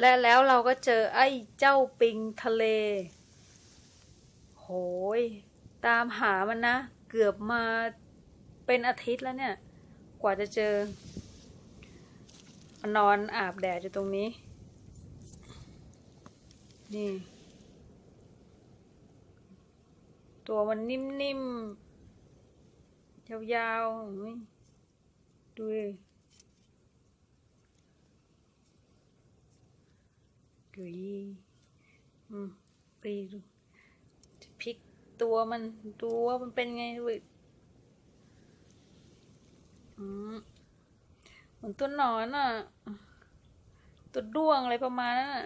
และแล้วเราก็เจอไอ้เจ้าปิงทะเล โหย ตามหามันนะ เกือบมาเป็นอาทิตย์แล้วเนี่ย กว่าจะเจอ มันนอนอาบแดดอยู่ตรงนี้ นี่ ตัวมันนิ่มๆยาวๆอุ๊ยดู ดิดูดิอืมไปดูจะพลิกตัวมันดูว่ามันเป็นไงดูอืมเหมือนตัวหนอนอะ ตัวด้วงอะไรประมาณนั้นอะ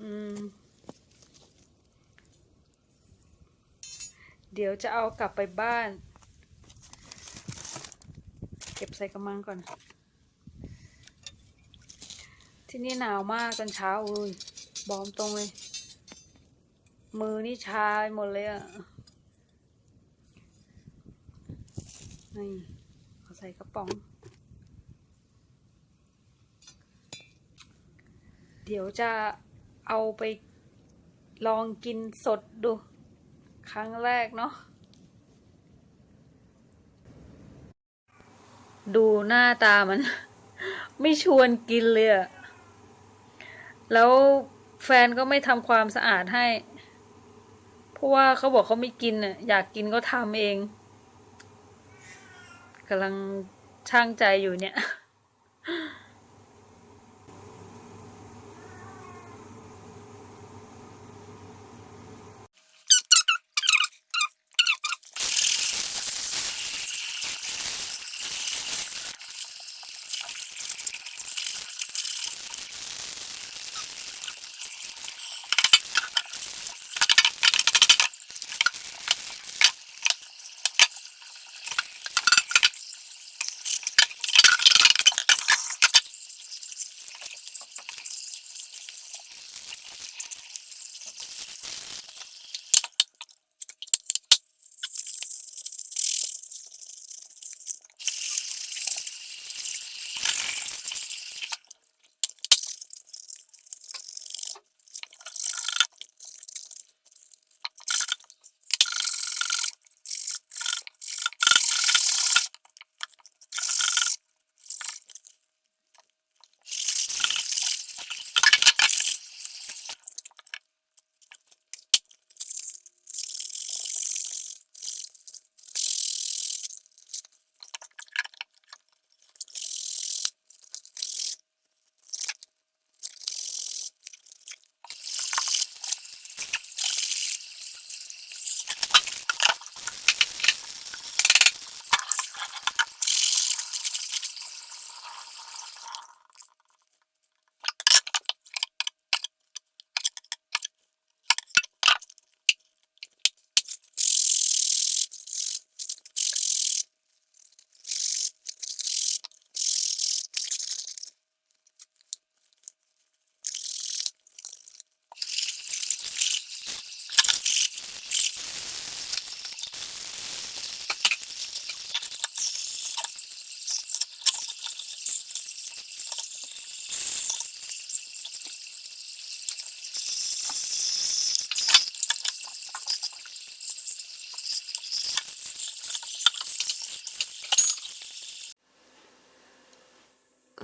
อืมเดี๋ยวจะเอากลับไปบ้าน ใส่กระมังก่อน ที่นี่หนาวมากตอนเช้าอุ้ยบอมตรงเลย มือนี่ชาไปหมดเลยอะนี่เอาใส่กระป๋อง เดี๋ยวจะเอาไปลองกินสดดู ครั้งแรกเนาะ ดูหน้าตามัน ไม่ชวนกินเลยอะแล้วแฟนก็ไม่ทำความสะอาดให้ เพราะว่าเขาบอกเขาไม่กินอะอยากกินก็ทำเองกำลังช่างใจอยู่เนี่ย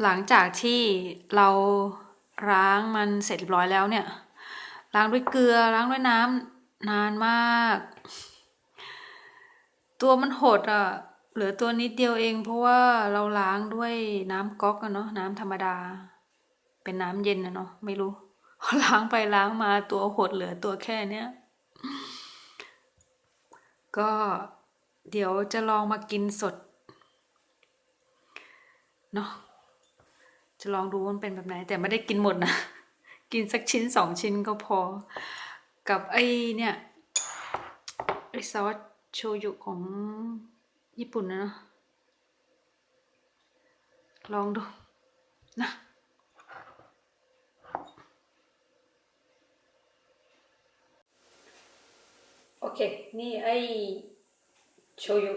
หลังจากที่เราล้างมันเสร็จเรียบร้อยแล้วเนี่ย ล้างด้วยเกลือล้างด้วยน้ำนานมาก ตัวมันหดอะ เหลือตัวนิดเดียวเอง เพราะว่าเราล้างด้วยน้ำก๊อกอะเนาะน้ำธรรมดา เป็นน้ำเย็นอะเนาะไม่รู้ล้างไปล้างมาตัวหดเหลือตัวแค่เนี้ยก็เดี๋ยวจะลองมากินสดเนาะ จะลองดูว่ามันเป็นแบบไหน แต่ไม่ได้กินหมดนะ กินสักชิ้นสองชิ้นก็พอ กับไอ้เนี่ยไอ้ซอสโชยุของญี่ปุ่นนะเนาะลองดูนะโอเค นี่ไอ้โชยุ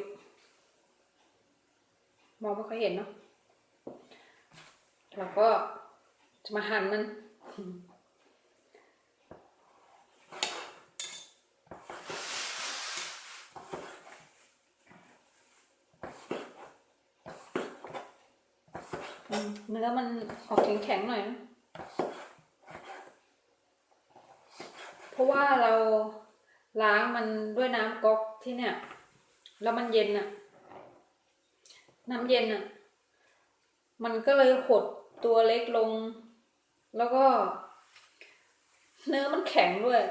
มองไม่ค่อยเห็นเนาะ เราก็จะมาหั่นมันเนื้อมันออกแข็งๆหน่อยนะเพราะว่าเราล้างมันด้วยน้ำก๊อกที่เนี่ย แล้วมันเย็นอะน้ำเย็นอะมันก็เลยหด ตัวเล็กลง แล้วก็ เนื้อมันแข็งด้วย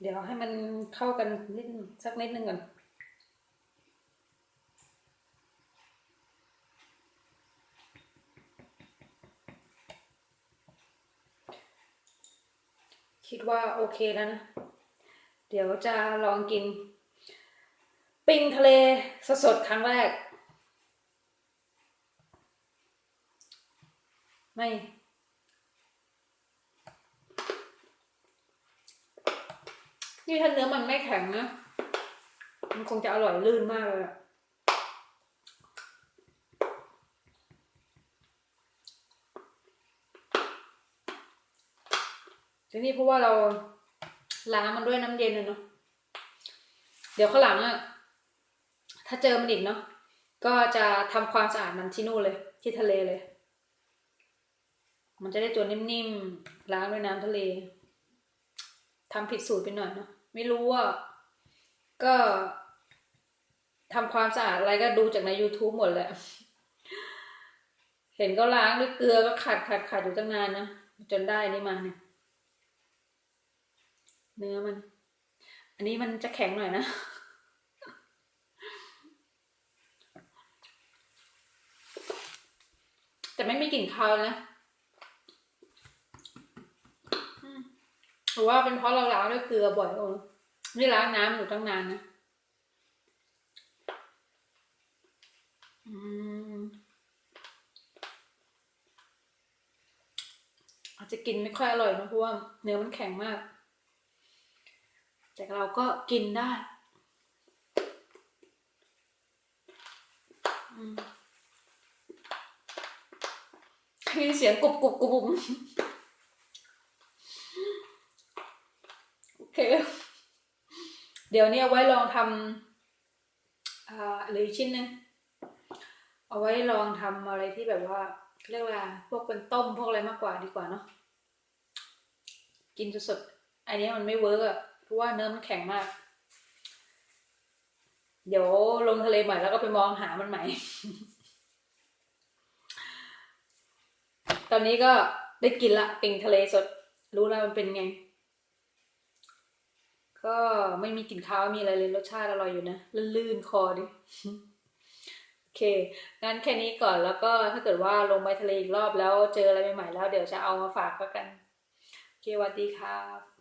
เดี๋ยวให้มันเข้ากันนิดสักนิดนึงก่อนคิดว่าโอเคแล้วนะ เดี๋ยวจะลองกิน ปิ้งทะเลสดๆครั้งแรก ไม่ นี่ถ้าเนื้อมันไม่แข็งนะ มันคงจะอร่อยลื่นมากเลยอะทีนี้เพราะว่าเรา ล้างมันด้วยน้ำเย็นเลยเนาะเดี๋ยวข้างหลังอะถ้าเจอมันอีกเนาะก็จะทำความสะอาดมันที่นู่นเลย ที่ทะเลเลย มันจะได้ตัวนิ่มๆล้างด้วยน้ำทะเลทำผิดสูตรไปหน่อยเนาะไม่รู้ว่าก็ทำความสะอาดอะไรก็ดูจากใน YouTube หมดแหละ เห็นก็ล้างด้วยเกลือก็ขัดขัดขัดอยู่ตั้งนานนะ จนได้นี่มาเนี่ย เนื้อมัน อันนี้มันจะแข็งหน่อยนะ แต่ไม่มีกลิ่นคาวนะหรือว่าเป็นเพราะเราล้างด้วยเกลือบ่อยโอ้นี่ล้างน้ำอยู่ตั้งนานนะอือาจจะกินไม่ค่อยอร่อยนะเพราะว่าเนื้อมันแข็งมาก แต่เราก็กินได้อืมมีเสียงกรุบกรุบกรุบโอเค เดี๋ยวนี้เอาไว้ลองทำอ่าหรือชิ้นหนึ่งเอาไว้ลองทำอะไรที่แบบว่าเรียกว่าพวกเป็นต้มพวกอะไรมากกว่าดีกว่าเนาะกินสดๆอันนี้มันไม่เวิร์กอะ เพราะว่าเนื้อมันแข็งมาก เดี๋ยวลงทะเลใหม่แล้วก็ไปมองหามันใหม่ ตอนนี้ก็ได้กินละปิ่งทะเลสด รู้แล้วมันเป็นไง ก็ไม่มีกลิ่นคาวมีอะไรเลยรสชาติอร่อยอยู่นะลื่นๆคอดิโอเค งั้นแค่นี้ก่อนแล้วก็ถ้าเกิดว่าลงไปทะเลอีกรอบแล้วเจออะไรใหม่ๆแล้วเดี๋ยวจะเอามาฝากก็กัน โอเคสวัสดีครับ